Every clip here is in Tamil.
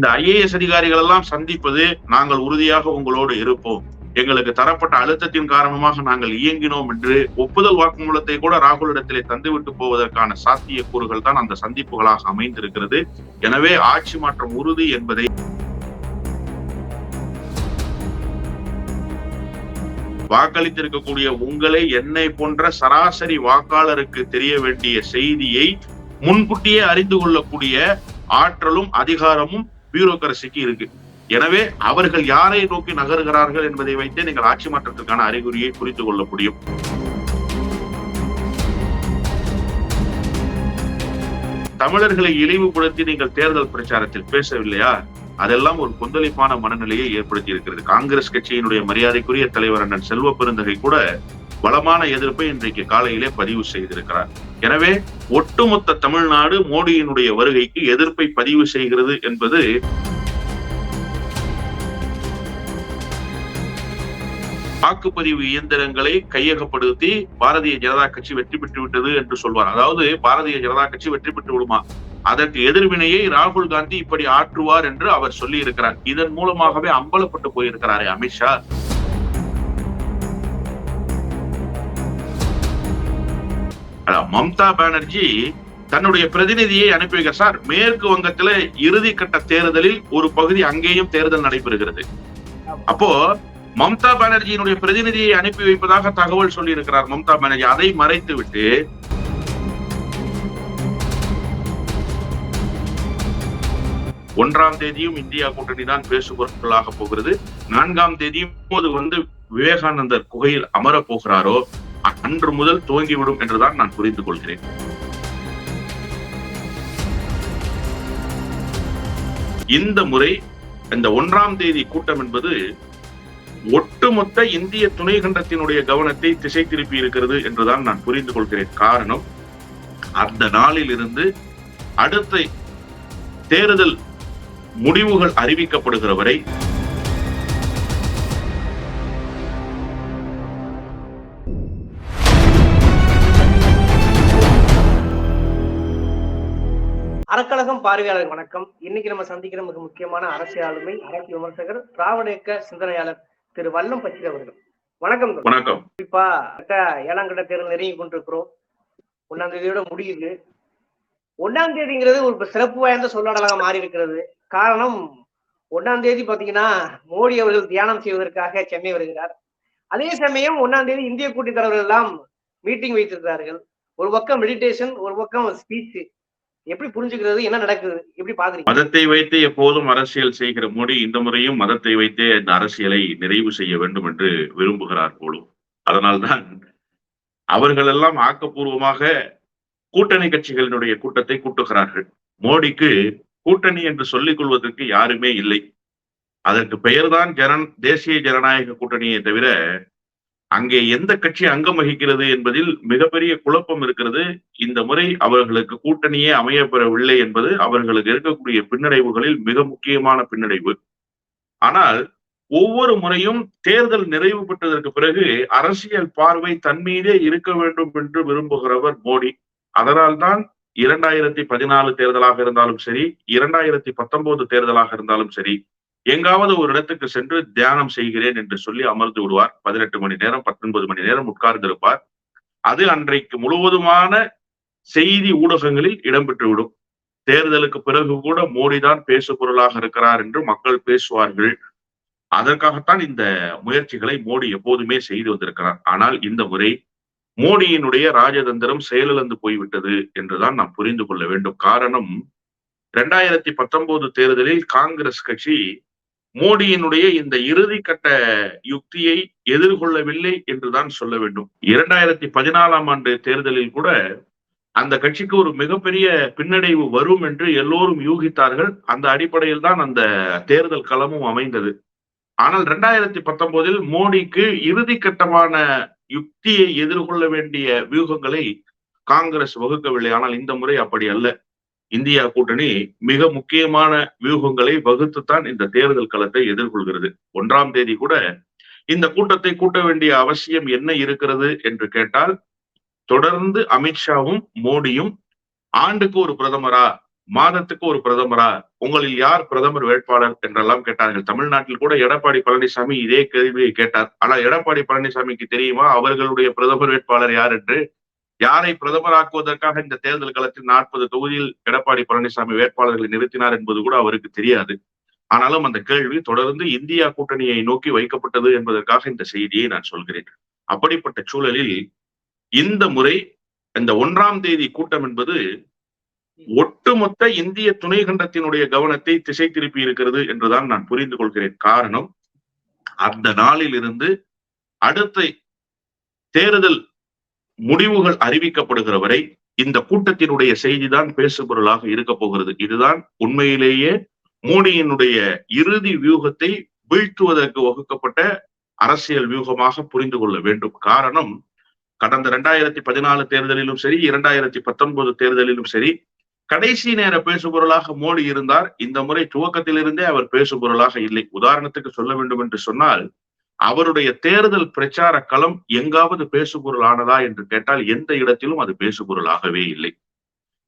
இந்த ஐஏஎஸ் அதிகாரிகள் எல்லாம் சந்திப்பது நாங்கள் உறுதியாக உங்களோடு இருப்போம். எங்களுக்கு தரப்பட்ட அழுத்தத்தின் காரணமாக நாங்கள் இயங்கினோம் என்று ஒப்புதல் வாக்குமூலத்தை கூட ராகுலிடத்திலே தந்துவிட்டு போவதற்கான சாத்திய கூறுகள் தான் அந்த சந்திப்புகளாக அமைந்திருக்கிறது. எனவே ஆட்சி மாற்றம் உறுதி என்பதை வாக்களித்திருக்கக்கூடிய உங்களை என்னை போன்ற சராசரி வாக்காளருக்கு தெரிய வேண்டிய செய்தியை முன்கூட்டியே அறிந்து கொள்ளக்கூடிய ஆற்றலும் அதிகாரமும் பியூரோக்கரசிக்கு இருக்கு. எனவே அவர்கள் யாரை நோக்கி நகர்கிறார்கள் என்பதை வைத்தே நீங்கள் ஆட்சி மாற்றத்திற்கான அறிகுறியை புரிந்து கொள்ள முடியும். தமிழர்களை இழிவுபடுத்தி நீங்கள் தேர்தல் பிரச்சாரத்தில் பேசவில்லையா? அதெல்லாம் ஒரு கொந்தளிப்பான மனநிலையை ஏற்படுத்தி இருக்கிறது. காங்கிரஸ் கட்சியினுடைய மரியாதைக்குரிய தலைவர் அண்ணன் செல்வ பெருந்தகை கூட பலமான எதிர்ப்பை இன்றைக்கு காலையிலே பதிவு செய்திருக்கிறார். எனவே ஒட்டுமொத்த தமிழ்நாடு மோடியினுடைய வருகைக்கு எதிர்ப்பை பதிவு செய்கிறது என்பது வாக்குப்பதிவு இயந்திரங்களை கையகப்படுத்தி பாரதிய ஜனதா கட்சி வெற்றி பெற்று விட்டது என்று சொல்வார். அதாவது பாரதிய ஜனதா கட்சி வெற்றி பெற்று விடுமா? அதற்கு எதிர்வினையை ராகுல் காந்தி இப்படி ஆற்றுவார் என்று அவர் சொல்லி இருக்கிறார் இதன் மூலமாகவே அம்பலப்பட்டு போயிருக்கிறாரே அமித்ஷா. மம்தா பானர்ஜி தன்னுடைய பிரதிநிதியை அனுப்பி வைக்க சார். மேற்கு வங்கத்துல இறுதி கட்ட தேர்தலில் ஒரு பகுதி அங்கேயும் தேர்தல் நடைபெறுகிறது. அப்போ மம்தா பானர்ஜியினுடைய பிரதிநிதியை அனுப்பி வைப்பதாக தகவல் சொல்லி இருக்கிறார் மம்தா பானர்ஜி. அதை மறைத்து விட்டு ஒன்றாம் தேதியும் இந்தியா கூட்டணி தான் பேசுபொருட்களாக போகிறது. நான்காம் தேதியும் அது வந்து விவேகானந்தர் குகையில் அமரப் போகிறாரோ அன்று முதல் துவங்கிவிடும் என்றுதான் நான் புரிந்து கொள்கிறேன். இந்த முறை இந்த ஒன்றாம் தேதி கூட்டம் என்பது ஒட்டுமொத்த இந்திய துணை கண்டத்தினுடைய கவனத்தை திசை திருப்பி இருக்கிறது என்றுதான் நான் புரிந்து கொள்கிறேன். காரணம் அந்த நாளில் இருந்து அடுத்த தேர்தல் முடிவுகள் அறிவிக்கப்படுகிற வரை பார்வையாளர் வணக்கம். இன்னைக்கு நம்ம சந்திக்கிற மிக முக்கியமான அரசியல் ஆளுமை அரசியல் விமர்சகர் திராவிட இயக்க சிந்தனையாளர் திரு வல்லம் பச்சில் அவர்கள். வணக்கம். வணக்கம். குறிப்பா ஏழாம் கட்ட தேர்தல் நெருங்கி கொண்டிருக்கிறோம். ஒன்னாம் தேதியோட முடியுது. ஒன்னாம் தேதிங்கிறது ஒரு சிறப்பு வாய்ந்த சொல்லாடலாக மாறி இருக்கிறது காரணம் ஒன்னாம் தேதி பாத்தீங்கன்னா மோடி அவர்கள் தியானம் செய்வதற்காக சென்னை வருகிறார். அதே சமயம் ஒன்னாம் தேதி இந்திய கூட்டணி தலைவர்கள் எல்லாம் மீட்டிங் வைத்திருக்கிறார்கள். ஒரு பக்கம் மெடிடேஷன் ஒரு பக்கம் ஸ்பீச் எப்படி புரிஞ்சுக்கிறது என்ன நடக்குது எப்படி பாக்குறீங்க? மதத்தை வைத்து எப்போதும் அரசியல் செய்கிற மோடி இந்த முறையும் மதத்தை வைத்தே இந்த அரசியலை நிறைவு செய்ய வேண்டும் என்று விரும்புகிறார் போலும் அதனால்தான் அவர்கள் எல்லாம் ஆக்கப்பூர்வமாக கூட்டணி கட்சிகளினுடைய கூட்டத்தை கூட்டுகிறார்கள். மோடிக்கு கூட்டணி என்று சொல்லிக் கொள்வதற்கு யாருமே இல்லை. அதற்கு பெயர்தான் ஜனன் தேசிய ஜனநாயக கூட்டணியை தவிர அங்கே எந்த கட்சி அங்கம் வகிக்கிறது என்பதில் மிகப்பெரிய குழப்பம் இருக்கிறது. இந்த முறை அவர்களுக்கு கூட்டணியே அமையப்பெறவில்லை என்பது அவர்களுக்கு இருக்கக்கூடிய பின்னடைவுகளில் மிக முக்கியமான பின்னடைவு. ஆனால் ஒவ்வொரு முறையும் தேர்தல் நிறைவு பெற்றதற்கு பிறகு அரசியல் பார்வை தன் மீதே இருக்க வேண்டும் என்று விரும்புகிறவர் மோடி. அதனால்தான் இரண்டாயிரத்தி பதினாலு தேர்தலாக இருந்தாலும் சரி இரண்டாயிரத்தி பத்தொன்பது தேர்தலாக இருந்தாலும் சரி எங்காவது ஒரு இடத்துக்கு சென்று தியானம் செய்கிறேன் என்று சொல்லி அமர்ந்து விடுவார். பதினெட்டு மணி நேரம் பத்தொன்பது மணி நேரம் உட்கார்ந்திருப்பார். அது அன்றைக்கு முழுவதுமான செய்தி ஊடகங்களில் இடம்பெற்றுவிடும். தேர்தலுக்கு பிறகு கூட மோடி தான் பேசு பொருளாக இருக்கிறார் என்று மக்கள் பேசுவார்கள். அதற்காகத்தான் இந்த முயற்சிகளை மோடி எப்போதுமே செய்து வந்திருக்கிறார். ஆனால் இந்த முறை மோடியினுடைய ராஜதந்திரம் செயலிழந்து போய்விட்டது என்றுதான் நாம் புரிந்து கொள்ள வேண்டும். காரணம் இரண்டாயிரத்தி பத்தொன்பது தேர்தலில் காங்கிரஸ் கட்சி மோடியினுடைய இந்த இறுதி கட்ட யுக்தியை எதிர்கொள்ளவில்லை என்றுதான் சொல்ல வேண்டும். இரண்டாயிரத்தி பதினாலாம் ஆண்டு தேர்தலில் கூட அந்த கட்சிக்கு ஒரு மிகப்பெரிய பின்னடைவு வரும் என்று எல்லோரும் யூகித்தார்கள். அந்த அடிப்படையில் தான் அந்த தேர்தல் களமும் அமைந்தது. ஆனால் இரண்டாயிரத்தி பத்தொன்பதில் மோடிக்கு இறுதி கட்டமான யுக்தியை எதிர்கொள்ள வேண்டிய வியூகங்களை காங்கிரஸ் வகுக்கவில்லை. ஆனால் இந்த முறை அப்படி அல்ல. இந்தியா கூட்டணி மிக முக்கியமான வியூகங்களை வகுத்துத்தான் இந்த தேர்தல் களத்தை எதிர்கொள்கிறது. ஒன்றாம் தேதி கூட இந்த கூட்டத்தை கூட்ட வேண்டிய அவசியம் என்ன இருக்கிறது என்று கேட்டால் தொடர்ந்து அமித்ஷாவும் மோடியும் ஆண்டுக்கு ஒரு பிரதமரா மாதத்துக்கு ஒரு பிரதமரா உங்களில் யார் பிரதமர் வேட்பாளர் என்றெல்லாம் கேட்டார்கள். தமிழ்நாட்டில் கூட எடப்பாடி பழனிசாமி இதே கேள்வியை கேட்டார். ஆனா எடப்பாடி பழனிசாமிக்கு தெரியுமா அவர்களுடைய பிரதமர் வேட்பாளர் யார் என்று? யாரை பிரதமராக்குவதற்காக இந்த தேர்தல் களத்தில் நாற்பது தொகுதியில் எடப்பாடி பழனிசாமி வேட்பாளர்களை நிறுத்தினார் என்பது கூட அவருக்கு தெரியாது. ஆனாலும் அந்த கேள்வி தொடர்ந்து இந்தியா கூட்டணியை நோக்கி வைக்கப்பட்டது என்பதற்காக இந்த செய்தியை நான் சொல்கிறேன். அப்படிப்பட்ட சூழலில் இந்த முறை இந்த ஒன்றாம் தேதி கூட்டம் என்பது ஒட்டுமொத்த இந்திய துணை கண்டத்தினுடைய கவனத்தை திசை திருப்பி இருக்கிறது என்றுதான் நான் புரிந்து கொள்கிறேன். காரணம் அந்த நாளில் இருந்து அடுத்த தேர்தல் முடிவுகள் அறிவிக்கப்படுகிற வரை இந்த கூட்டத்தினுடைய செய்திதான் பேசுபொருளாக இருக்க போகிறது. இதுதான் உண்மையிலேயே மோடியினுடைய இறுதி வியூகத்தை வீழ்த்துவதற்கு வகுக்கப்பட்ட அரசியல் வியூகமாக புரிந்து கொள்ள வேண்டும். காரணம் கடந்த இரண்டாயிரத்தி பதினாலு தேர்தலிலும் சரி இரண்டாயிரத்தி பத்தொன்பது தேர்தலிலும் சரி கடைசி நேர பேசுபொருளாக மோடி இருந்தார். இந்த முறை துவக்கத்திலிருந்தே அவர் பேசுபொருளாக இல்லை. உதாரணத்துக்கு சொல்ல வேண்டும் என்று சொன்னால் அவருடைய தேர்தல் பிரச்சார களம் எங்காவது பேசுபொருள் ஆனதா என்று கேட்டால் எந்த இடத்திலும் அது பேசுபொருளாகவே இல்லை.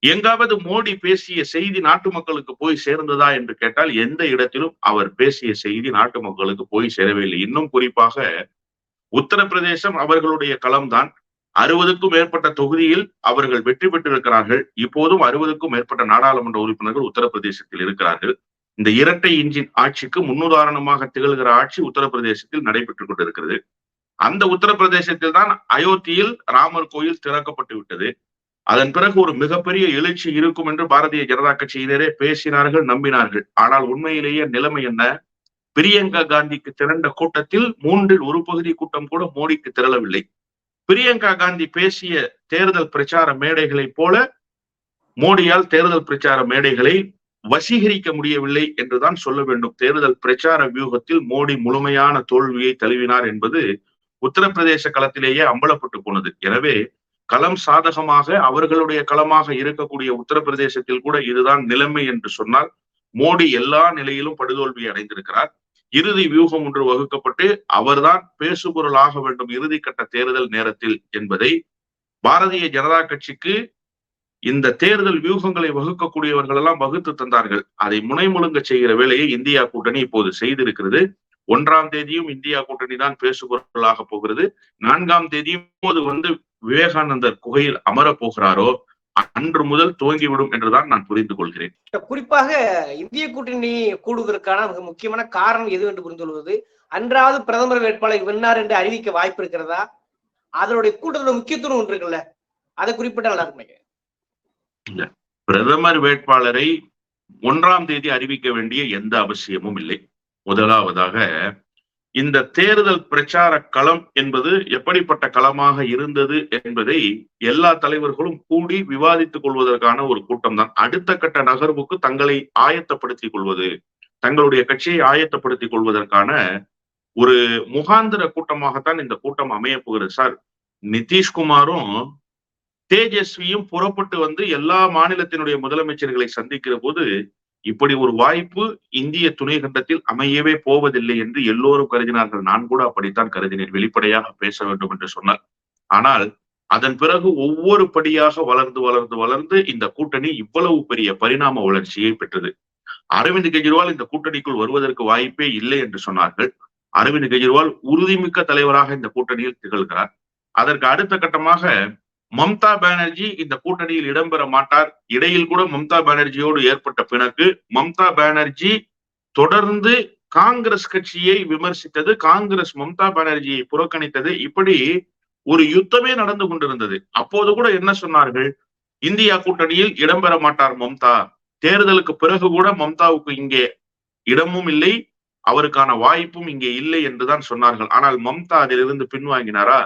எங்காவது மோடி பேசிய செய்தி நாட்டு மக்களுக்கு போய் சேர்ந்ததா என்று கேட்டால் எந்த இடத்திலும் அவர் பேசிய செய்தி நாட்டு மக்களுக்கு போய் சேரவே இல்லை. இன்னும் குறிப்பாக உத்தரப்பிரதேசம் அவர்களுடைய களம்தான். அறுபதுக்கும் மேற்பட்ட தொகுதியில் அவர்கள் வெற்றி பெற்றிருக்கிறார்கள். இப்போதும் அறுபதுக்கும் மேற்பட்ட நாடாளுமன்ற உறுப்பினர்கள் உத்தரப்பிரதேசத்தில் இருக்கிறார்கள். இந்த இரட்டை இன்ஜின் ஆட்சிக்கு முன்னுதாரணமாக திகழ்கிற ஆட்சி உத்தரப்பிரதேசத்தில் நடைபெற்றுக் கொண்டிருக்கிறது. அந்த உத்தரப்பிரதேசத்தில் தான் அயோத்தியில் ராமர் கோயில் திறக்கப்பட்டு விட்டது. அதன் பிறகு ஒரு மிகப்பெரிய எழுச்சி இருக்கும் என்று பாரதிய ஜனதா கட்சியினரே பேசினார்கள் நம்பினார்கள். ஆனால் உண்மையிலேயே நிலைமை என்ன? பிரியங்கா காந்திக்கு திரண்ட கூட்டத்தில் மூன்றில் ஒரு பகுதி கூட்டம் கூட மோடிக்கு திரளவில்லை. பிரியங்கா காந்தி பேசிய தேர்தல் பிரச்சார மேடைகளைப் போல மோடியால் தேர்தல் பிரச்சார மேடைகளை வசீகரிக்க முடியவில்லை என்றுதான் சொல்ல வேண்டும். தேர்தல் பிரச்சார வியூகத்தில் மோடி முழுமையான தோல்வியை தழுவினார் என்பது உத்தரப்பிரதேச களத்திலேயே அம்பலப்பட்டு போனது. எனவே களம் சாதகமாக அவர்களுடைய களமாக இருக்கக்கூடிய உத்தரப்பிரதேசத்தில் கூட இதுதான் நிலைமை என்று சொன்னால் மோடி எல்லா நிலையிலும் படுதோல்வி அடைந்திருக்கிறார். இறுதி வியூகம் ஒன்று வகுக்கப்பட்டு அவர்தான் பேசுபொருள் ஆக வேண்டும் இறுதி கட்ட தேர்தல் நேரத்தில் என்பதை பாரதிய ஜனதா கட்சிக்கு இந்த தேர்தல் வியூகங்களை வகுக்கக்கூடியவர்கள் எல்லாம் வகுத்து தந்தார்கள். அதை முனைமுழுங்க செய்கிற வேலையை இந்தியா கூட்டணி இப்போது செய்திருக்கிறது. ஒன்றாம் தேதியும் இந்தியா கூட்டணி தான் பேசுபொருளாக போகிறது. நான்காம் தேதியும் அது வந்து விவேகானந்தர் குகையில் அமரப் போகிறாரோ அன்று முதல் துவங்கிவிடும் என்றுதான் நான் புரிந்து கொள்கிறேன். குறிப்பாக இந்திய கூட்டணி கூடுவதற்கான மிக முக்கியமான காரணம் எது என்று புரிந்து கொள்வது? அன்றாவது பிரதமர் வேட்பாளர் வென்னார் என்று அறிவிக்க வாய்ப்பு இருக்கிறதா? அதனுடைய கூட்டத்தோட முக்கியத்துவம் ஒன்று இருக்குல்ல. அதை குறிப்பிட்ட நல்லா இருக்கும் பிரதமர் வேட்பாளரை ஒன்றாம் தேதி அறிவிக்க வேண்டிய எந்த அவசியமும் இல்லை. முதலாவதாக இந்த தேர்தல் பிரச்சார களம் என்பது எப்படிப்பட்ட களமாக இருந்தது என்பதை எல்லா தலைவர்களும் கூடி விவாதித்துக் கொள்வதற்கான ஒரு கூட்டம் தான் அடுத்த கட்ட நகர்வுக்கு தங்களை ஆயத்தப்படுத்திக் கொள்வது தங்களுடைய கட்சியை ஆயத்தப்படுத்திக் கொள்வதற்கான ஒரு முகாந்திர கூட்டமாகத்தான் இந்த கூட்டம் அமைய போகிறது. சார் நிதிஷ்குமாரும் தேஜஸ்வியும் புறப்பட்டு வந்து எல்லா மாநிலத்தினுடைய முதலமைச்சர்களை சந்திக்கிற போது இப்படி ஒரு வாய்ப்பு இந்திய துணை கண்டத்தில் அமையவே போவதில்லை என்று எல்லோரும் கருதினார்கள். நான் கூட அப்படித்தான் கருதினேன். வெளிப்படையாக பேச வேண்டும் என்று சொன்னார் ஆனால் அதன் பிறகு ஒவ்வொரு படியாக வளர்ந்து வளர்ந்து வளர்ந்து இந்த கூட்டணி இவ்வளவு பெரிய பரிணாம வளர்ச்சியை பெற்றது. அரவிந்த் கெஜ்ரிவால் இந்த கூட்டணிக்குள் வருவதற்கு வாய்ப்பே இல்லை என்று சொன்னார்கள். அரவிந்த் கெஜ்ரிவால் உறுதிமிக்க தலைவராக இந்த கூட்டணியில் திகழ்கிறார். அதற்கு அடுத்த கட்டமாக மம்தா பானர்ஜி இந்த கூட்டணியில் இடம்பெற மாட்டார். இடையில் கூட மம்தா பானர்ஜியோடு ஏற்பட்ட பிணக்கு. மம்தா பானர்ஜி தொடர்ந்து காங்கிரஸ் கட்சியை விமர்சித்தது காங்கிரஸ் மம்தா பானர்ஜியை புறக்கணித்தது. இப்படி ஒரு யுத்தமே நடந்து கொண்டிருந்தது. அப்போது கூட என்ன சொன்னார்கள்? இந்தியா கூட்டணியில் இடம்பெற மாட்டார் மம்தா. தேர்தலுக்கு பிறகு கூட மம்தாவுக்கு இங்கே இடமும் இல்லை அவருக்கான வாய்ப்பும் இங்கே இல்லை என்றுதான் சொன்னார்கள். ஆனால் மம்தா அதிலிருந்து பின்வாங்கினாரா?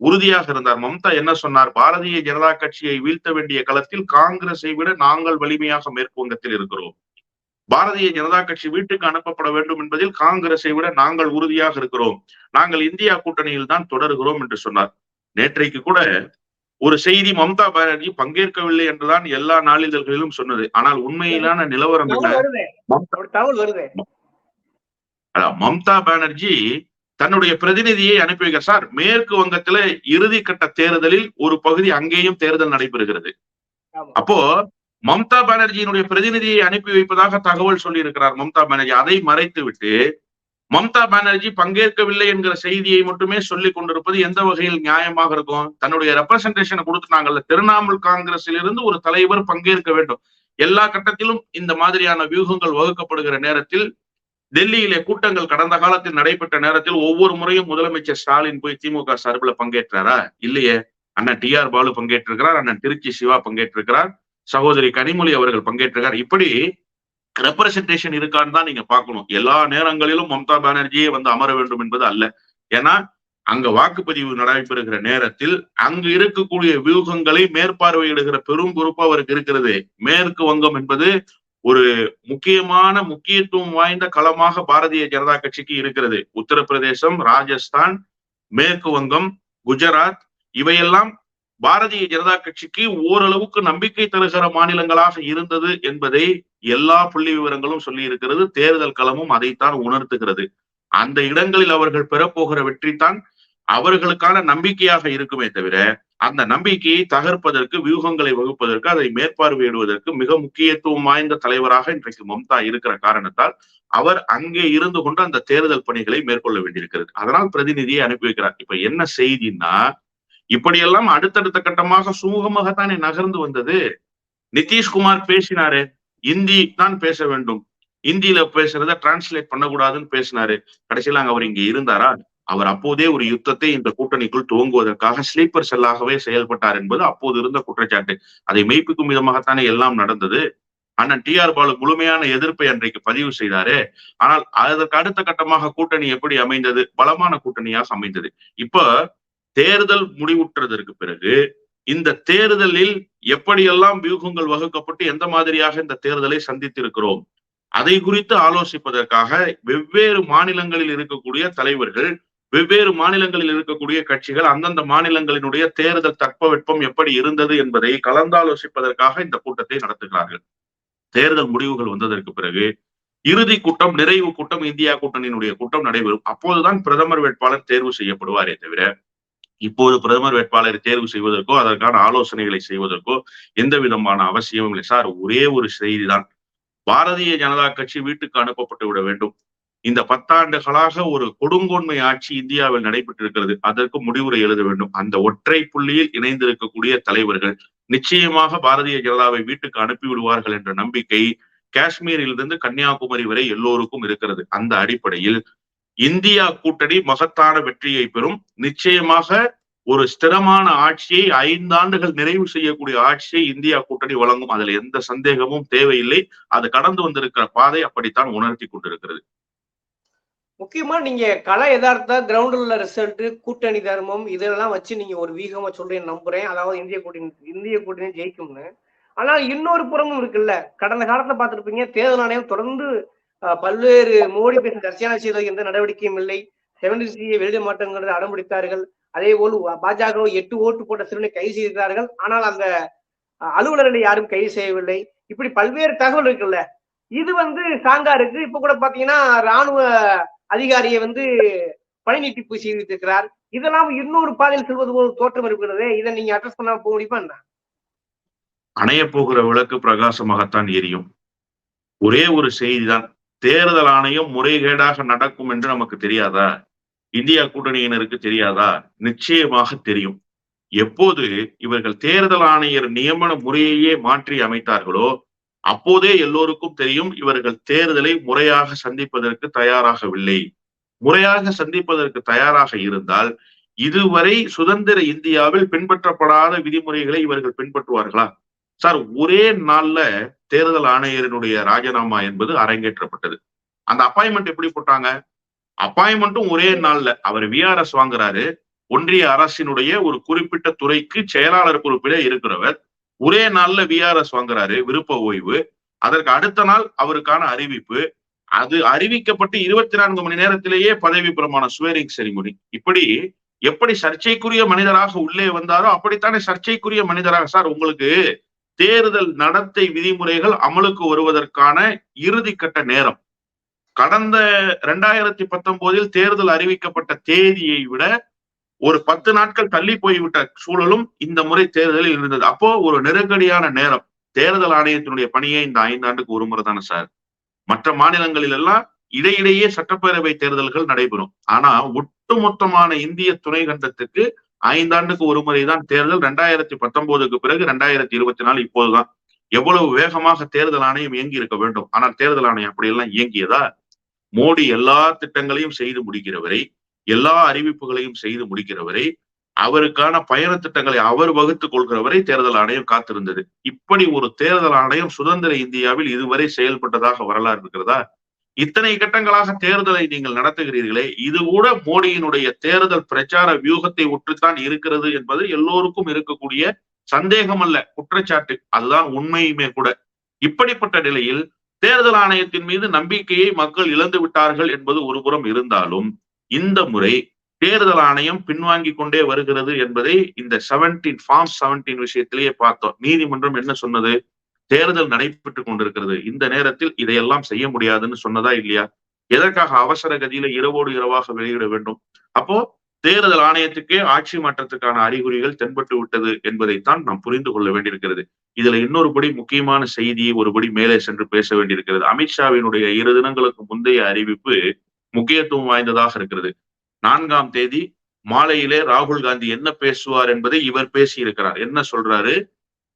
உறுதியாக இருந்தார். மம்தா என்ன சொன்னார்? பாரதிய ஜனதா கட்சியை வீழ்த்த வேண்டிய களத்தில் காங்கிரஸை விட நாங்கள் வலிமையாக மேற்கு வங்கத்தில் இருக்கிறோம். பாரதிய ஜனதா கட்சி வீட்டுக்கு அனுப்பப்பட வேண்டும் என்பதில் காங்கிரஸை விட நாங்கள் உறுதியாக இருக்கிறோம். நாங்கள் இந்தியா கூட்டணியில் தான் தொடர்கிறோம் என்று சொன்னார். நேற்றைக்கு கூட ஒரு செய்தி மம்தா பானர்ஜி பங்கேற்கவில்லை என்றுதான் எல்லா நாளிதழ்களிலும் சொன்னது. ஆனால் உண்மையிலான நிலவரம் என்ன? மம்தா பானர்ஜி தன்னுடைய பிரதிநிதியை அனுப்பி சார் மேற்கு வங்கத்துல இறுதி கட்ட தேர்தலில் ஒரு பகுதி அங்கேயும் தேர்தல் நடைபெறுகிறது. அப்போ மம்தா பானர்ஜியினுடைய பிரதிநிதியை அனுப்பி வைப்பதாக தகவல் சொல்லி இருக்கிறார் மம்தா பானர்ஜி. அதை மறைத்து விட்டு மம்தா பானர்ஜி பங்கேற்கவில்லை என்கிற செய்தியை மட்டுமே சொல்லிக் கொண்டிருப்பது எந்த வகையில் நியாயமாக இருக்கும்? தன்னுடைய ரெப்ரசன்டேஷனை கொடுத்துட்டாங்கல்ல. திரிணாமுல் காங்கிரஸில் இருந்து ஒரு தலைவர் பங்கேற்க வேண்டும். எல்லா கட்டத்திலும் இந்த மாதிரியான வியூகங்கள் வகுக்கப்படுகிற நேரத்தில் டெல்லியிலே கூட்டங்கள் கடந்த காலத்தில் நடைபெற்ற நேரத்தில் ஒவ்வொரு முறையும் முதலமைச்சர் ஸ்டாலின் போய் திமுக சார்பில் பங்கேற்றாரா? இல்லையே. அண்ணன் டி ஆர் பாலு பங்கேற்றிருக்கிறார் அண்ணன் திருச்சி சிவா பங்கேற்றிருக்கிறார் சகோதரி கனிமொழி அவர்கள் பங்கேற்றிருக்கார் இப்படி ரெப்ரசன்டேஷன் இருக்கான்னு தான் நீங்க பார்க்கணும். எல்லா நேரங்களிலும் மம்தா பானர்ஜியே வந்து அமர வேண்டும் என்பது அல்ல. ஏன்னா அங்க வாக்குப்பதிவு நடைபெறுகிற நேரத்தில் அங்கு இருக்கக்கூடிய வியூகங்களை மேற்பார்வையிடுகிற பெரும் பொறுப்பு அவருக்கு இருக்கிறது. மேற்கு வங்கம் என்பது ஒரு முக்கியமான முக்கியத்துவம் வாய்ந்த களமாக பாரதிய ஜனதா கட்சிக்கு இருக்கிறது. உத்தரப்பிரதேசம் ராஜஸ்தான் மேற்கு வங்கம் குஜராத் இவையெல்லாம் பாரதிய ஜனதா கட்சிக்கு ஓரளவுக்கு நம்பிக்கை தருகிற மாநிலங்களாக இருந்தது என்பதை எல்லா புள்ளி விவரங்களும் சொல்லி இருக்கிறது தேர்தல் களமும் அதைத்தான் உணர்த்துகிறது. அந்த இடங்களில் அவர்கள் பெறப்போகிற வெற்றி தான் அவர்களுக்கான நம்பிக்கையாக இருக்குமே தவிர அந்த நம்பிக்கையை தகர்ப்பதற்கு வியூகங்களை வகுப்பதற்கு அதை மேற்பார்வையிடுவதற்கு மிக முக்கியத்துவம் வாய்ந்த தலைவராக இன்றைக்கு மம்தா இருக்கிற காரணத்தால் அவர் அங்கே இருந்து கொண்டு அந்த தேர்தல் பணிகளை மேற்கொள்ள வேண்டியிருக்கிறது. அதனால் பிரதிநிதியை அனுப்பி வைக்கிறார். இப்ப என்ன செய்தின்னா இப்படியெல்லாம் அடுத்தடுத்த கட்டமாக சுமூகமாகத்தானே நகர்ந்து வந்தது. நிதிஷ்குமார் பேசினாரு. இந்தி தான் பேச வேண்டும். இந்தியில பேசுறத டிரான்ஸ்லேட் பண்ணக்கூடாதுன்னு பேசினாரு. கடைசியில அங்க அவர் இங்க இருந்தாரா? அவர் அப்போதே ஒரு யுத்தத்தை இந்த கூட்டணிக்குள் துவங்குவதற்காக ஸ்லீப்பர் செல்லாகவே செயல்பட்டார் என்பது அப்போது இருந்த குற்றச்சாட்டு. அதை மெய்ப்பிக்கும் விதமாகத்தானே எல்லாம் நடந்தது. அண்ணன் டி ஆர் பாலு முழுமையான எதிர்ப்பை அன்றைக்கு பதிவு செய்தாரு. ஆனால் அதற்கு அடுத்த கட்டமாக கூட்டணி எப்படி அமைந்தது? பலமான கூட்டணியாக அமைந்தது. இப்ப தேர்தல் முடிவுற்றதற்கு பிறகு இந்த தேர்தலில் எப்படியெல்லாம் வியூகங்கள் வகுக்கப்பட்டு எந்த மாதிரியாக இந்த தேர்தலை சந்தித்திருக்கிறோம்? அதை குறித்து ஆலோசிப்பதற்காக வெவ்வேறு மாநிலங்களில் இருக்கக்கூடிய தலைவர்கள் வெவ்வேறு மாநிலங்களில் இருக்கக்கூடிய கட்சிகள் அந்தந்த மாநிலங்களினுடைய தேர்தல் தட்பவெப்பம் எப்படி இருந்தது என்பதை கலந்தாலோசிப்பதற்காக இந்த கூட்டத்தை நடத்துகிறார்கள். தேர்தல் முடிவுகள் வந்ததற்கு பிறகு இறுதி கூட்டம் நிறைவு கூட்டம் இந்தியா கூட்டணியினுடைய கூட்டம் நடைபெறும். அப்போதுதான் பிரதமர் வேட்பாளர் தேர்வு செய்யப்படுவாரே தவிர இப்போது பிரதமர் வேட்பாளரை தேர்வு செய்வதற்கோ அதற்கான ஆலோசனைகளை செய்வதற்கோ எந்த விதமான அவசியமும் இல்லை. சார் ஒரே ஒரு செய்திதான். பாரதிய ஜனதா கட்சி வீட்டுக்கு அனுப்பப்பட்டு விட வேண்டும். இந்த பத்தாண்டுகளாக ஒரு கொடுங்கோன்மை ஆட்சி இந்தியாவில் நடைபெற்றிருக்கிறது. அதற்கு முடிவுரை எழுத வேண்டும். அந்த ஒற்றை புள்ளியில் இணைந்திருக்கக்கூடிய தலைவர்கள் நிச்சயமாக பாரதிய ஜனதாவை வீட்டுக்கு அனுப்பி விடுவார்கள் என்ற நம்பிக்கை காஷ்மீரிலிருந்து கன்னியாகுமரி வரை எல்லோருக்கும் இருக்கிறது. அந்த அடிப்படையில் இந்தியா கூட்டணி மகத்தான வெற்றியை பெறும். நிச்சயமாக ஒரு ஸ்திரமான ஆட்சியை ஐந்தாண்டுகள் நிறைவு செய்யக்கூடிய ஆட்சியை இந்தியா கூட்டணி வழங்கும். அதுல எந்த சந்தேகமும் தேவையில்லை. அது கடந்து வந்திருக்கிற பாதை அப்படித்தான் உணர்த்தி கொண்டிருக்கிறது. முக்கியமா நீங்க கல யதார்த்த கிரவுண்ட்ல ரிசல்ட் கூட்டணி தர்மம் இதெல்லாம் வச்சு நீங்க ஒரு வீகமா சொல்றேன்னு நம்புறேன். அதாவது இந்திய கூட்டணி இந்திய கூட்டணி ஜெயிக்கும்னு. ஆனால் இன்னொரு புறமும் இருக்குல்ல. கடந்த காலத்துல பார்த்துருப்பீங்க தேர்தல் ஆணையம் தொடர்ந்து பல்வேறு மோடி பேசும் தர்சியான செய்த எந்த நடவடிக்கையும் இல்லை. செவன்டி சியை வெளியிட மாட்டோங்கிறத அடம்பிடித்தார்கள். அதே போல் பாஜக எட்டு ஓட்டு போட்ட சிறுவனை கைது செய்திருக்கிறார்கள். ஆனால் அந்த அலுவலர்களை யாரும் கைது செய்யவில்லை. இப்படி பல்வேறு தகவல் இருக்குல்ல. இது வந்து சாங்கா இருக்கு இப்ப கூட பாத்தீங்கன்னா ராணுவ அதிகாரியை வந்து பணி நீட்டிப்பு செய்திருக்கிறார் இதெல்லாம் இன்னொரு பாதையில் செல்வது போல் தோற்றம் இருக்கிறது. இதை நீங்க அட்ரஸ் பண்ண போக முடியுமா என்ன? அணைய போகிற விளக்கு பிரகாசமாகத்தான் எரியும். ஒரே ஒரு செய்திதான். தேர்தல் ஆணையம் முறைகேடாக நடக்கும் என்று நமக்கு தெரியாதா? இந்தியா கூட்டணியினருக்கு தெரியாதா? நிச்சயமாக தெரியும். எப்போது இவர்கள் தேர்தல் ஆணையர் நியமன முறையையே மாற்றி அமைத்தார்களோ அப்போதே எல்லோருக்கும் தெரியும் இவர்கள் தேர்தலை முறையாக சந்திப்பதற்கு தயாராகவில்லை. முறையாக சந்திப்பதற்கு தயாராக இருந்தால் இதுவரை சுதந்திர இந்தியாவில் பின்பற்றப்படாத விதிமுறைகளை இவர்கள் பின்பற்றுவார்களா? சார் ஒரே நாள்ல தேர்தல் ஆணையரினுடைய ராஜினாமா என்பது அரங்கேற்றப்பட்டது. அந்த அப்பாயின்மெண்ட் எப்படி போட்டாங்க? அப்பாயின்மெண்ட்டும் ஒரே நாள்ல. அவர் விஆர்எஸ் வாங்குறாரு. ஒன்றிய அரசினுடைய ஒரு குறிப்பிட்ட துறைக்கு செயலாளர் பொறுப்பிலே இருக்கிறவர். ஒரே நாள்ல விஆர்எஸ் வாங்குறாரு விருப்ப ஓய்வு. அதற்கு அடுத்த நாள் அவருக்கான அறிவிப்பு. அது அறிவிக்கப்பட்டு இருபத்தி நான்கு மணி நேரத்திலேயே பதவி பிரமாண ஸ்வேரிங் செரிமொனி இப்படி எப்படி சர்ச்சைக்குரிய மனிதராக உள்ளே வந்தாரோ அப்படித்தானே சர்ச்சைக்குரிய மனிதராக சார் உங்களுக்கு தேர்தல் நடத்தை விதிமுறைகள் அமலுக்கு வருவதற்கான இறுதி கட்ட நேரம். கடந்த ரெண்டாயிரத்தி பத்தொன்பதில் தேர்தல் அறிவிக்கப்பட்ட தேதியை விட ஒரு பத்து நாட்கள் தள்ளி போய்விட்ட சூழலும் இந்த முறை தேர்தலில் இருந்தது. அப்போ ஒரு நெருக்கடியான நேரம். தேர்தல் ஆணையத்தினுடைய பணியே இந்த ஐந்து ஆண்டுக்கு ஒரு முறை தானே சார். மற்ற மாநிலங்களில் எல்லாம் இடையிடையே சட்டப்பேரவை தேர்தல்கள் நடைபெறும். ஆனா ஒட்டுமொத்தமான இந்திய துணை கண்டத்துக்கு ஐந்தாண்டுக்கு ஒரு முறைதான் தேர்தல். ரெண்டாயிரத்தி பத்தொன்பதுக்கு பிறகு ரெண்டாயிரத்தி இருபத்தி நாலு இப்போதுதான். எவ்வளவு வேகமாக தேர்தல் ஆணையம் இயங்கி இருக்க வேண்டும். ஆனால் தேர்தல் ஆணையம் அப்படியெல்லாம் இயங்கியதா? மோடி எல்லா திட்டங்களையும் செய்து முடிக்கிற வரை எல்லா அறிவிப்புகளையும் செய்து முடிக்கிறவரை அவருக்கான பயண திட்டங்களை அவர் வகுத்துக் கொள்கிறவரை தேர்தல் ஆணையம் காத்திருந்தது. இப்படி ஒரு தேர்தல் ஆணையம் சுதந்திர இந்தியாவில் இதுவரை செயல்பட்டதாக வரலாறு இருக்கிறதா? இத்தனை கட்டங்களாக தேர்தலை நீங்கள் நடத்துகிறீர்களே இது கூட மோடியினுடைய தேர்தல் பிரச்சார வியூகத்தை ஒற்றுத்தான் இருக்கிறது என்பது எல்லோருக்கும் இருக்கக்கூடிய சந்தேகம் அல்ல குற்றச்சாட்டு. அதுதான் உண்மையுமே கூட. இப்படிப்பட்ட நிலையில் தேர்தல் ஆணையத்தின் மீது நம்பிக்கையை மக்கள் இழந்து விட்டார்கள் என்பது ஒருபுறம் இருந்தாலும் இந்த முறை தேர்தல் ஆணையம் பின்வாங்கி கொண்டே வருகிறது என்பதை இந்த செவன்டீன் ஃபார்ம் செவன்டீன் விஷயத்திலேயே பார்த்தோம். நீதிமன்றம் என்ன சொன்னது? தேர்தல் நடைபெற்றுக் கொண்டிருக்கிறது. இந்த நேரத்தில் இதையெல்லாம் செய்ய முடியாதுன்னு சொன்னதா இல்லையா? எதற்காக அவசர கதியில இரவோடு இரவாக வெளியிட வேண்டும்? அப்போ தேர்தல் ஆணையத்துக்கே ஆட்சி மாற்றத்துக்கான அறிகுறிகள் தென்பட்டு விட்டது என்பதைத்தான் நாம் புரிந்து கொள்ள வேண்டியிருக்கிறது. இதுல இன்னொரு படி முக்கியமான செய்தியை ஒருபடி மேலே சென்று பேச வேண்டியிருக்கிறது. அமித்ஷாவினுடைய இரு தினங்களுக்கு முந்தைய அறிவிப்பு முக்கியத்துவம் வாய்ந்ததாக இருக்கிறது. நான்காம் தேதி மாலையிலே ராகுல் காந்தி என்ன பேசுவார் என்பதை இவர் பேசி இருக்கிறார் என்ன சொல்றாரு?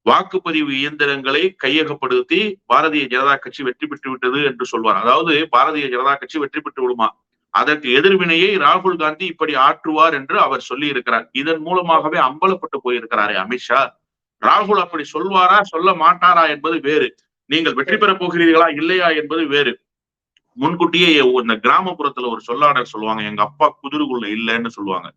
வாக்குப்பதிவு இயந்திரங்களை கையகப்படுத்தி பாரதிய ஜனதா கட்சி வெற்றி பெற்று விட்டது என்று சொல்வார். அதாவது பாரதிய ஜனதா கட்சி வெற்றி பெற்று விடுமா? அதற்கு எதிர்வினையை ராகுல் காந்தி இப்படி ஆற்றுவார் என்று அவர் சொல்லி இருக்கிறார் இதன் மூலமாகவே அம்பலப்பட்டு போயிருக்கிறாரே அமித்ஷா ராகுல் அப்படி சொல்வாரா? சொல்ல மாட்டாரா என்பது வேறு. நீங்கள் வெற்றி பெறப் போகிறீர்களா? இல்லையா என்பது வேறு. முன்கூட்டியே இந்த கிராமப்புறத்துல ஒரு சொல்லாடல் சொல்லுவாங்க எங்க அப்பா குதிருக்குள்ள இல்லைன்னு சொல்லுவாங்க.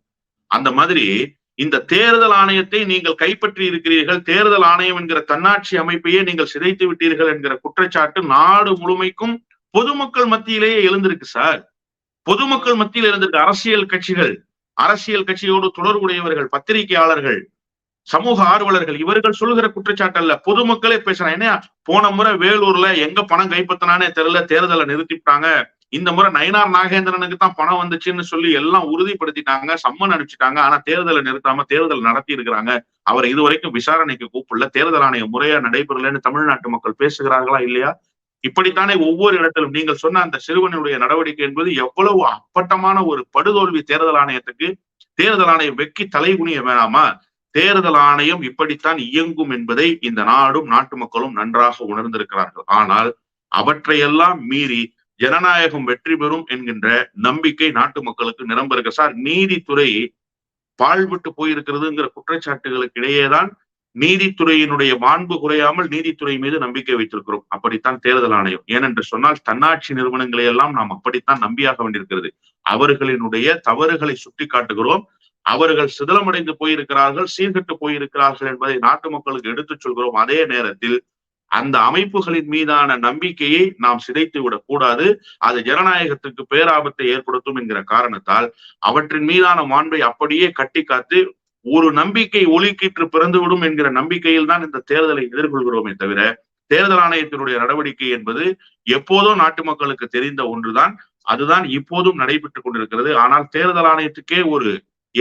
அந்த மாதிரி இந்த தேர்தல் ஆணையத்தை நீங்கள் கைப்பற்றி இருக்கிறீர்கள் தேர்தல் ஆணையம் என்கிற தன்னாட்சி அமைப்பையே நீங்கள் சிதைத்து விட்டீர்கள் என்கிற குற்றச்சாட்டு நாடு முழுமைக்கும் பொதுமக்கள் மத்தியிலேயே எழுந்திருக்கு சார். பொதுமக்கள் மத்தியில் இருந்திருக்கு அரசியல் கட்சிகள். அரசியல் கட்சியோடு தொடர்புடையவர்கள் பத்திரிகையாளர்கள் சமூக ஆர்வலர்கள் இவர்கள் சொல்லுகிற குற்றச்சாட்டல்ல பொதுமக்களே பேசுறாங்க. என்ன போன முறை வேலூர்ல எங்க பணம் கைப்பற்றினானே தெரியல தேர்தலை நிறுத்திவிட்டாங்க. இந்த முறை நயனார் நாகேந்திரனுக்கு தான் பணம் வந்துச்சுன்னு சொல்லி எல்லாம் உறுதிப்படுத்திட்டாங்க சம்மன் அனுப்பிச்சிட்டாங்க. ஆனா தேர்தலை நிறுத்தாம தேர்தல் நடத்தி இருக்கிறாங்க அவர் இதுவரைக்கும் விசாரணைக்கு கூப்பிடல. தேர்தல் ஆணையம் முறையா நடைபெறலன்னு தமிழ்நாட்டு மக்கள் பேசுகிறார்களா இல்லையா? இப்படித்தானே ஒவ்வொரு இடத்திலும் நீங்கள் சொன்ன அந்த சிறுவனுடைய நடவடிக்கை என்பது எவ்வளவு அப்பட்டமான ஒரு படுதோல்வி தேர்தல் ஆணையத்துக்கு தேர்தல் ஆணையம் வெக்கி தலைகுனிய வேணாமா? தேர்தல் ஆணையம் இப்படித்தான் இயங்கும் என்பதை இந்த நாடும் நாட்டு மக்களும் நன்றாக உணர்ந்திருக்கிறார்கள். ஆனால் அவற்றையெல்லாம் மீறி ஜனநாயகம் வெற்றி பெறும் என்கின்ற நம்பிக்கை நாட்டு மக்களுக்கு நிரம்ப இருக்கு. சார் நீதித்துறை பாழ்பட்டு போயிருக்கிறதுங்கிற குற்றச்சாட்டுகளுக்கு இடையேதான் நீதித்துறையினுடைய மாண்பு குறையாமல் நீதித்துறை மீது நம்பிக்கை வைத்திருக்கிறோம். அப்படித்தான் தேர்தல் ஆணையம். ஏனென்று சொன்னால் தன்னாட்சி நிறுவனங்களை எல்லாம் நாம் அப்படித்தான் நம்பியாக வேண்டியிருக்கிறது. அவர்களினுடைய தவறுகளை சுட்டி காட்டுகிறோம் அவர்கள் சிதலமடைந்து போயிருக்கிறார்கள் சீர்கட்டு போயிருக்கிறார்கள் என்பதை நாட்டு மக்களுக்கு எடுத்துச் சொல்கிறோம் அதே நேரத்தில் அந்த அமைப்புகளின் மீதான நம்பிக்கையை நாம் சிதைத்து விடக் கூடாது. அது ஜனநாயகத்துக்கு பேராபத்தை ஏற்படுத்தும் என்கிற காரணத்தால் அவற்றின் மீதான மாண்பை அப்படியே கட்டி காத்து ஒரு நம்பிக்கை ஒலிக்கீற்று பிறந்துவிடும் என்கிற நம்பிக்கையில் தான் இந்த தேர்தலை எதிர்கொள்கிறோமே தவிர தேர்தல் ஆணையத்தினுடைய நடவடிக்கை என்பது எப்போதோ நாட்டு மக்களுக்கு தெரிந்த ஒன்றுதான். அதுதான் இப்போதும் நடைபெற்றுக் கொண்டிருக்கிறது. ஆனால் தேர்தல் ஆணையத்துக்கே ஒரு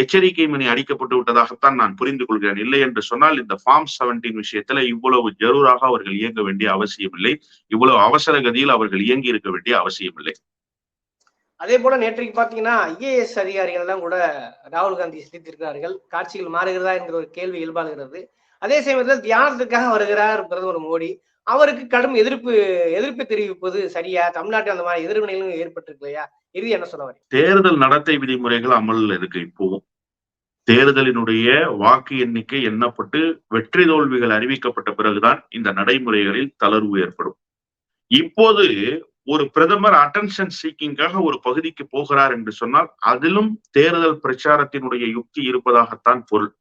எச்சரிக்கை மணி அடிக்கப்பட்டு விட்டதாகத்தான் நான் புரிந்து கொள்கிறேன். இல்லை என்று சொன்னால் இந்த ஃபார்ம் செவன்டீன் விஷயத்துல இவ்வளவு ஜரூராக அவர்கள் இயங்க வேண்டிய அவசியம் இல்லை இவ்வளவு அவசர கதியில் அவர்கள் இயங்கி இருக்க வேண்டிய அவசியம் இல்லை அதே போல நேற்றைக்கு பாத்தீங்கன்னா ஐஏஎஸ் அதிகாரிகள் எல்லாம் கூட ராகுல் காந்தி சந்தித்திருக்கிறார்கள். காட்சிகள் மாறுகிறதா என்கிற ஒரு கேள்வி இயல்பாகிறது அதே சமயத்தில் தியானத்துக்காக வருகிறார் பிரதமர் மோடி. அவருக்கு கடும் எதிர்ப்பு எதிர்ப்பு தெரிவிப்பது சரியா? தமிழ்நாட்டில் அந்த மாதிரி எதிர்வினைகளும் ஏற்பட்டிருக்கு இல்லையா என்ன சொல்ல வரீங்க? தேர்தல் நடத்தை விதிமுறைகள் அமலில் இருக்கு இப்போவும் தேர்தலினுடைய வாக்கு எண்ணிக்கை எண்ணப்பட்டு வெற்றி தோல்விகள் அறிவிக்கப்பட்ட பிறகுதான் இந்த நடைமுறைகளில் தளர்வு ஏற்படும். இப்போது ஒரு பிரதமர் அட்டென்ஷன் சீக்கிங்காக ஒரு பகுதிக்கு போகிறார் என்று சொன்னால் அதிலும் தேர்தல் பிரச்சாரத்தினுடைய யுக்தி இருப்பதாகத்தான் பொருள்.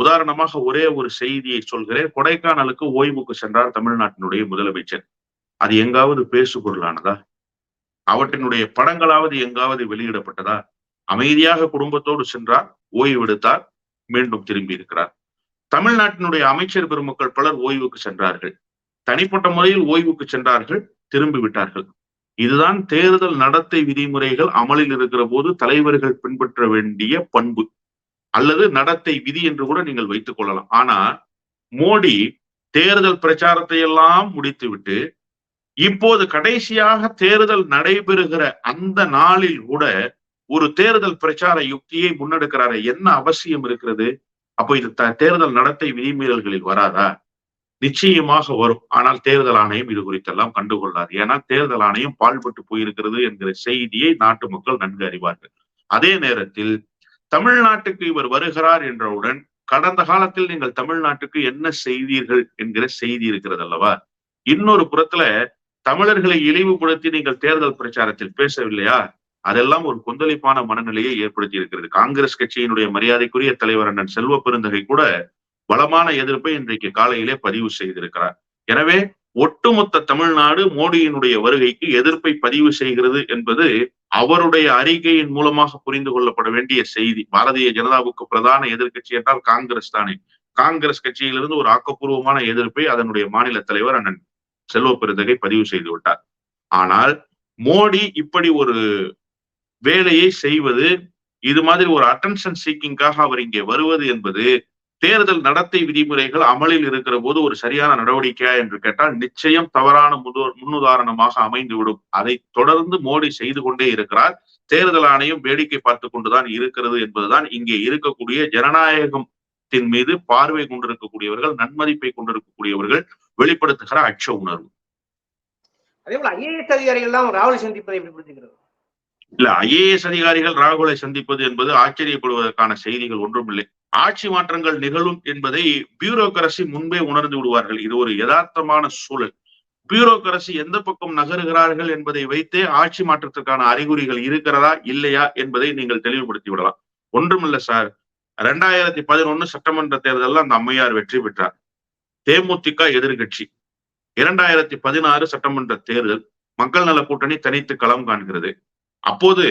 உதாரணமாக ஒரே ஒரு செய்தியை சொல்கிறேன். கொடைக்கானலுக்கு ஓய்வுக்கு சென்றார் தமிழ்நாட்டினுடைய முதலமைச்சர். அது எங்காவது பேசு பொருளானதா அவற்றினுடைய படங்களாவது எங்காவது வெளியிடப்பட்டதா? அமைதியாக குடும்பத்தோடு சென்றார் ஓய்வெடுத்தார் மீண்டும் திரும்பி இருக்கிறார். தமிழ்நாட்டினுடைய அமைச்சர் பெருமக்கள் பலர் ஓய்வுக்கு சென்றார்கள். தனிப்பட்ட முறையில் ஓய்வுக்கு சென்றார்கள் திரும்பி விட்டார்கள். இதுதான் தேர்தல் நடத்தை விதிமுறைகள் அமலில் இருக்கிற போது தலைவர்கள் பின்பற்ற வேண்டிய பண்பு. அல்லது நடத்தை விதி என்று கூட நீங்கள் வைத்துக் கொள்ளலாம். ஆனா மோடி தேர்தல் பிரச்சாரத்தை எல்லாம் முடித்துவிட்டு இப்போது கடைசியாக தேர்தல் நடைபெறுகிற அந்த நாளில் கூட ஒரு தேர்தல் பிரச்சார யுக்தியை முன்னெடுக்கிறாரு என்ன அவசியம் இருக்கிறது? அப்போ இது தேர்தல் நடத்தை விதிமீறல்களில் வராதா? நிச்சயமாக வரும். ஆனால் தேர்தல் ஆணையம் இது குறித்தெல்லாம் கண்டுகொள்ளாது. ஏன்னா தேர்தல் ஆணையம் பாழ்பட்டு போயிருக்கிறது என்கிற செய்தியை நாட்டு மக்கள் நன்கு அறிவார்கள். அதே நேரத்தில் தமிழ்நாட்டுக்கு இவர் வருகிறார் என்றவுடன் கடந்த காலத்தில் நீங்கள் தமிழ்நாட்டுக்கு என்ன செய்தீர்கள் என்கிற செய்தி இருக்கிறது அல்லவா? இன்னொரு புறத்துல தமிழர்களை இழிவுபடுத்தி நீங்கள் தேர்தல் பிரச்சாரத்தில் பேசவில்லையா? அதெல்லாம் ஒரு கொந்தளிப்பான மனநிலையை ஏற்படுத்தி இருக்கிறது. காங்கிரஸ் கட்சியினுடைய மரியாதைக்குரிய தலைவர் அண்ணன் செல்வ பெருந்தகை கூட பலமான எதிர்ப்பை இன்றைக்கு காலையிலே பதிவு செய்திருக்கிறார். எனவே ஒட்டுமொத்த தமிழ்நாடு மோடியினுடைய வருகைக்கு எதிர்ப்பை பதிவு செய்கிறது என்பது அவருடைய அறிக்கையின் மூலமாக புரிந்து கொள்ளப்பட வேண்டிய செய்தி. பாரதிய ஜனதாவுக்கு பிரதான எதிர்கட்சி என்றால் காங்கிரஸ் தானே. காங்கிரஸ் கட்சியிலிருந்து ஒரு ஆக்கப்பூர்வமான எதிர்ப்பை அதனுடைய மாநில தலைவர் அண்ணன் செல்வ பெருந்தகை பதிவு செய்து விட்டார். ஆனால் மோடி இப்படி ஒரு வேலையை செய்வது இது மாதிரி ஒரு அட்டென்ஷன் சீக்கிங்காக அவர் இங்கே வருவது என்பது தேர்தல் நடத்தை விதிமுறைகள் அமலில் இருக்கிற போது ஒரு சரியான நடவடிக்கையா என்று கேட்டால் நிச்சயம் தவறான முது- முன்னுதாரணமாக அமைந்துவிடும். அதை தொடர்ந்து மோடி செய்து கொண்டே இருக்கிறார். தேர்தல் ஆணையம் வேடிக்கை பார்த்து கொண்டுதான் இருக்கிறது என்பதுதான் இங்கே இருக்கக்கூடிய ஜனநாயகத்தின் மீது பார்வை கொண்டிருக்கக்கூடியவர்கள் நன்மதிப்பை கொண்டிருக்கக்கூடியவர்கள் வெளிப்படுத்துகிற அச்ச உணர்வு. அதே போல ஐஏஎஸ் அதிகாரிகள் எல்லாம் சந்திப்பதை எப்படி புரிஞ்சுக்கிறது? இல்ல ஐஏஎஸ் அதிகாரிகள் ராகுலை சந்திப்பது என்பது ஆச்சரியப்படுவதற்கான செய்திகள் ஒன்றுமில்லை. ஆட்சி மாற்றங்கள் நிகழும் என்பதை பியூரோக்ரசி முன்பே உணர்ந்து விடுவார்கள். இது ஒரு யதார்த்தமான சூழல். பியூரோக்ரசி எந்த பக்கம் நகருகிறார்கள் என்பதை வைத்தே ஆட்சி மாற்றத்திற்கான அறிகுறிகள் இருக்கிறதா இல்லையா என்பதை நீங்கள் தெளிவுபடுத்தி விடலாம். ஒன்றுமில்ல சார் ரெண்டாயிரத்தி பதினொன்னு சட்டமன்ற தேர்தலில் அந்த அம்மையார் வெற்றி பெற்றார். தேமுதிக எதிர்கட்சி இரண்டாயிரத்தி பதினாறு சட்டமன்ற தேர்தல். மக்கள் நல கூட்டணி தனித்து களம் காண்கிறது. அப்போது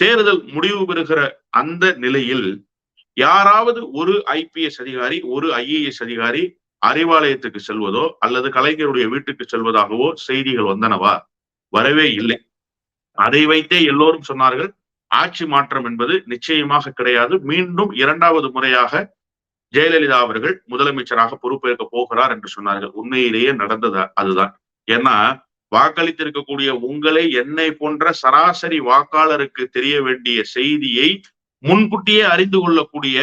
தேர்தல் முடிவு பெறுகிற அந்த நிலையில் யாராவது ஒரு ஐபிஎஸ் அதிகாரி ஒரு ஐஏஎஸ் அதிகாரி அறிவாலயத்துக்கு செல்வதோ அல்லது கலைஞருடைய வீட்டுக்கு செல்வதாகவோ செய்திகள் வந்தனவா? வரவே இல்லை. அதை வைத்தே எல்லோரும் சொன்னார்கள் ஆட்சி மாற்றம் என்பது நிச்சயமாக கிடையாது. மீண்டும் இரண்டாவது முறையாக ஜெயலலிதா அவர்கள் முதலமைச்சராக பொறுப்பேற்க போகிறார் என்று சொன்னார்கள். உண்மையிலேயே நடந்தது அதுதான். ஏன்னா வாக்களித்திருக்கக்கூடிய உங்களை என்னை போன்ற சராசரி வாக்காளருக்கு தெரிய வேண்டிய செய்தியை முன்கூட்டியே அறிந்து கொள்ளக்கூடிய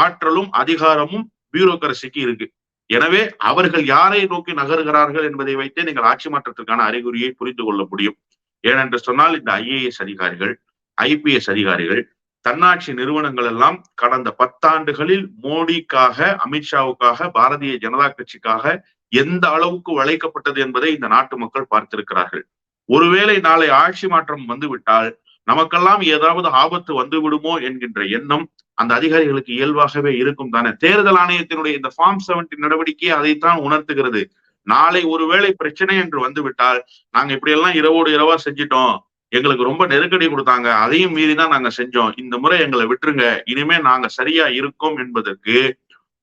ஆற்றலும் அதிகாரமும் பியூரோக்ரசிக்கு இருக்கு. எனவே அவர்கள் யாரை நோக்கி நகர்கிறார்கள் என்பதை வைத்தே நீங்கள் ஆட்சி மாற்றத்திற்கான அறிகுறியை புரிந்து கொள்ள முடியும். ஏனென்று சொன்னால் இந்த ஐஏஎஸ் அதிகாரிகள் ஐபிஎஸ் அதிகாரிகள் தன்னாட்சி நிறுவனங்கள் எல்லாம் கடந்த பத்தாண்டுகளில் மோடிக்காக அமித்ஷாவுக்காக பாரதிய ஜனதா கட்சிக்காக எந்த அளவுக்கு வளைக்கப்பட்டது என்பதை இந்த நாட்டு மக்கள் பார்த்திருக்கிறார்கள். ஒருவேளை நாளை ஆட்சி மாற்றம் வந்துவிட்டால் நமக்கெல்லாம் ஏதாவது ஆபத்து வந்து விடுமோ என்கின்ற எண்ணம் அந்த அதிகாரிகளுக்கு இயல்பாகவே இருக்கும் தானே. தேர்தல் ஆணையத்தினுடைய இந்த ஃபார்ம் செவன்டி நடவடிக்கை அதைத்தான் உணர்த்துகிறது. நாளை ஒருவேளை பிரச்சனை என்று வந்துவிட்டால் நாங்க இப்படியெல்லாம் இரவோடு இரவா செஞ்சிட்டோம். எங்களுக்கு ரொம்ப நெருக்கடி கொடுத்தாங்க. அதையும் மீறி தான் நாங்க செஞ்சோம். இந்த முறை எங்களை விட்டுருங்க. இனிமே நாங்க சரியா இருக்கோம் என்பதற்கு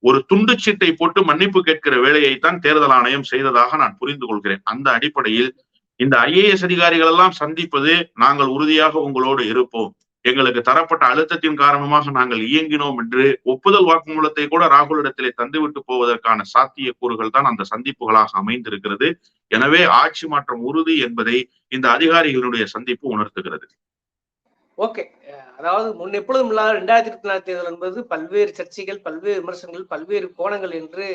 ஒரு துண்டு சீட்டை போட்டு மன்னிப்பு கேட்கிற வேலையைத்தான் தேர்தல் ஆணையம் செய்ததாக நான் புரிந்து கொள்கிறேன். அந்த அடிப்படையில் இந்த ஐஏஎஸ் அதிகாரிகள் எல்லாம் சந்திப்பது நாங்கள் உறுதியாக உங்களோடு இருப்போம். எங்களுக்கு தரப்பட்ட அழுத்தத்தின் காரணமாக நாங்கள் இயங்கினோம் என்று ஒப்புதல் வாக்குமூலத்தை கூட ராகுலிடத்திலே தந்துவிட்டு போவதற்கான சாத்திய கூறுகள் தான் அந்த சந்திப்புகளாக அமைந்திருக்கிறது. எனவே ஆட்சி மாற்றம் உறுதி என்பதை இந்த அதிகாரிகளுடைய சந்திப்பு உணர்த்துகிறது. ஓகே. அதாவது முன் எப்பொழுதும் இல்லாத ரெண்டாயிரத்தி இருபத்தி நாலு தேர்தல் என்பது பல்வேறு சர்ச்சைகள் பல்வேறு விமர்சனங்கள் பல்வேறு கோணங்கள் என்று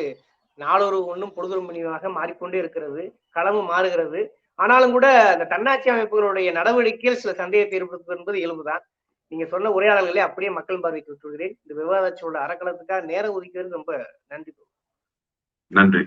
நாளொரு ஒன்றும் பொழுதொரு மணியாக மாறிக்கொண்டே இருக்கிறது களமும் மாறுகிறது. ஆனாலும் கூட அந்த தன்னாட்சி அமைப்புகளுடைய நடவடிக்கையில் சில சந்தேகத்தை ஏற்படுத்துவது என்பது இயல்புதான் நீங்க சொன்ன உரையாடல்களை அப்படியே மக்கள் பார்வைக்கு விட்டுவிடுகிறேன். இந்த விவாதச்சோட அறக்கலத்துக்காக நேரம் ஒதுக்கிறது ரொம்ப நன்றி நன்றி.